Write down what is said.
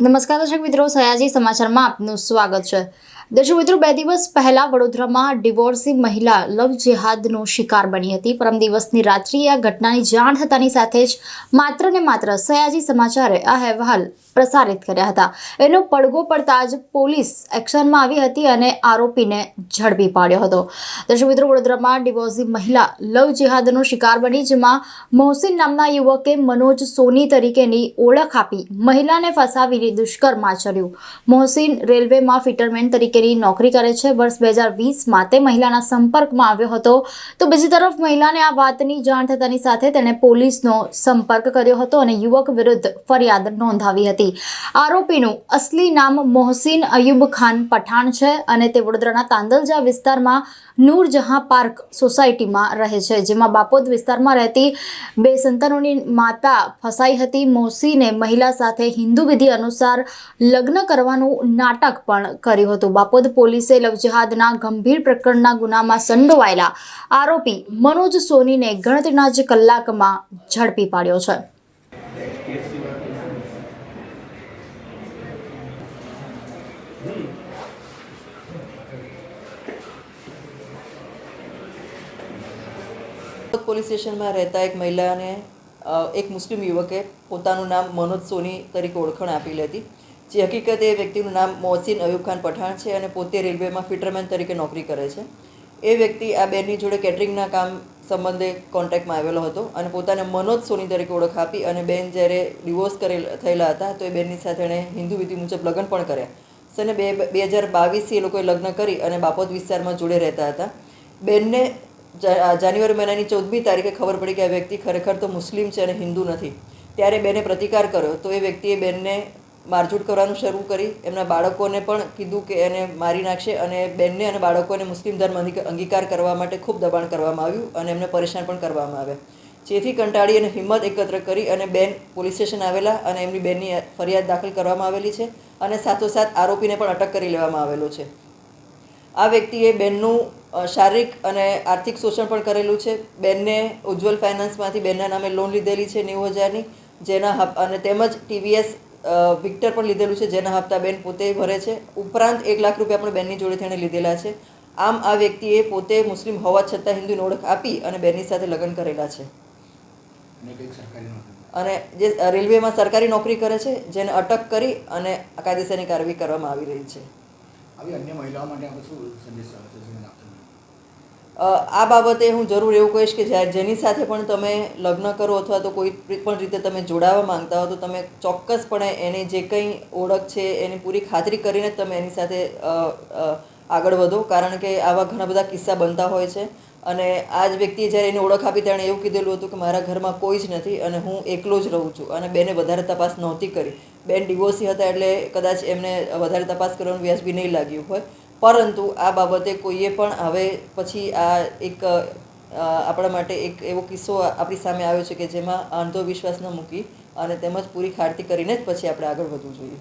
નમસ્કાર દર્શક મિત્રો સયાજી સમાચારમાં આપનું સ્વાગત છે. દર્શક મિત્રો, બે દિવસ પહેલા વડોદરામાં ડિવોર્સી મહિલા લવ જેહાદનો શિકાર બની હતી. પરમ દિવસની રાત્રિએ આ ઘટનાની જાણ થતાની સાથે જ માત્ર ને માત્ર સયાજી સમાચારે આ અહેવાલ પ્રસારિત કર્યા હતા. એનો પડઘો પડતા જ પોલીસ એક્શનમાં આવી હતી અને આરોપીને ઝડપી પાડ્યો હતો. દર્શક મિત્રો, વડોદરામાં ડિવોર્સી મહિલા લવ જેહાદનો શિકાર બની, જેમાં મોહસિન નામના યુવકે મનોજ સોની તરીકેની ઓળખ આપી મહિલાને ફસાવીને દુષ્કર્મ આચર્યું. મોહસિન રેલવેમાં ફિટરમેન તરીકેની નોકરી કરે છે. વર્ષ બે હજાર વીસમાં તે મહિલાના સંપર્કમાં આવ્યો હતો. તો બીજી તરફ મહિલાને આ વાતની જાણ થતાની સાથે તેણે પોલીસનો સંપર્ક કર્યો હતો અને યુવક વિરુદ્ધ ફરિયાદ નોંધાવી હતી. આરોપીનું અસલી નામ મોહસિન અયુબ ખાન પઠાણ છે અને તે વડોદરાના તાંદલજા વિસ્તારમાં નૂરજહાં પાર્ક સોસાયટીમાં રહે છે, જેમાં બાપોદ વિસ્તારમાં રહેતી બે સંતાનોની માતા ફસાઈ હતી. મોહસીને મહિલા સાથે હિન્દુ વિધિ અનુસાર લગ્ન કરવાનું નાટક પણ કર્યું હતું. બાપોદ પોલીસે લવજિહાદના ગંભીર પ્રકરણના ગુનામાં સંડોવાયેલા આરોપી મનોજ સોનીને ગણતરીના જ કલાકમાં ઝડપી પાડ્યો છે. પોલીસ સ્ટેશનમાં રહેતા એક મહિલાને એક મુસ્લિમ યુવકે પોતાનું નામ મનોજ સોની તરીકે ઓળખાણ આપેલી હતી જે હકીકતે એ વ્યક્તિનું નામ મોહસિન અયુબ ખાન પઠાણ છે અને પોતે રેલવેમાં ફિટરમેન તરીકે નોકરી કરે છે. એ વ્યક્તિ આ બેનની જોડે કેટરિંગના કામ સંબંધે કોન્ટેક્ટમાં આવેલો હતો અને પોતાને મનોજ સોની તરીકે ઓળખ આપી અને બેન જ્યારે ડિવોર્સ કરેલ થયેલા હતા તો એ બેનની સાથે એણે હિન્દુ વિધિ મુજબ લગ્ન પણ કર્યા. સને બે બે હજાર બાવીસથી એ લોકોએ લગ્ન કરી અને બાપોદ વિસ્તારમાં જોડે રહેતા હતા. બેનને જાન્યુઆરી મહિનાની ચૌદમી તારીખે ખબર પડી કે આ વ્યક્તિ ખરેખર તો મુસ્લિમ છે અને હિન્દુ નથી. ત્યારે બેને પ્રતિકાર કર્યો તો એ વ્યક્તિએ બેનને મારઝૂડ કરવાનું શરૂ કરી. એમના બાળકોને પણ કીધું કે એને મારી નાખશે અને બેનને અને બાળકોને મુસ્લિમ ધર્મ અંગી- અંગીકાર કરવા માટે ખૂબ દબાણ કરવામાં આવ્યું અને એમને પરેશાન પણ કરવામાં આવ્યા. જેથી કંટાળી અને હિંમત એકત્ર કરી અને બેન પોલીસ સ્ટેશન આવેલા અને એમની બેનની ફરિયાદ દાખલ કરવામાં આવેલી છે અને સાથોસાથ આરોપીને પણ અટક કરી લેવામાં આવેલો છે. આ વ્યક્તિએ બેનનું શારીરિક અને આર્થિક શોષણ પણ કરેલું છે. બેનને ઉજ્જવલ ફાઇનાન્સમાંથી બેનના નામે લોન લીધેલી છે નેવું હજારની, જેના અને તેમજ ટીવીએસ વિક્ટર પણ લીધેલું છે જેના હપ્તા બેન પોતે ભરે છે. ઉપરાંત એક લાખ રૂપિયા પણ બેનની જોડે તેણે લીધેલા છે. આમ આ વ્યક્તિએ પોતે મુસ્લિમ હોવા છતાં હિન્દુની ઓળખ આપી અને બેનની સાથે લગ્ન કરેલા છે. અને જે રેલવેમાં સરકારી નોકરી કરે છે જેને અટક કરી અને કાયદેસરની કાર્યવાહી કરવામાં આવી રહી છે. આવી અન્ય મહિલાઓ માટે આપણે શું સંદેશ આ બાબતે હું જરૂર એવું કહીશ કે જ્યારે જેની સાથે પણ તમે લગ્ન કરો અથવા તો કોઈ પણ રીતે તમે જોડાવા માંગતા હો, તો તમે ચોક્કસપણે એની જે કંઈ ઓળખ છે, એની પૂરી ખાતરી કરીને તમે એની સાથે આગળ વધો. કારણ કે આવા ઘણા બધા કિસ્સા બનતા હોય છે. અને આ જ વ્યક્તિએ જ્યારે એની ઓળખ આપી, તેણે એવું કીધેલું હતું કે મારા ઘરમાં કોઈ જ નથી અને હું એકલો જ રહું છું અને બેને વધારે તપાસ નહોતી કરી. બેન ડિવોર્સી હતા એટલે કદાચ એમને વધારે તપાસ કરવાનું વ્યાજબી નહીં લાગ્યું હોય. પરંતુ આ બાબતે કોઈએ પણ હવે પછી આ એક આપણા માટે એક એવો કિસ્સો આપણી સામે આવ્યો છે કે જેમાં અંધવિશ્વાસ ન મૂકી અને તેમજ પૂરી ખાતરી કરીને જ પછી આપણે આગળ વધવું જોઈએ.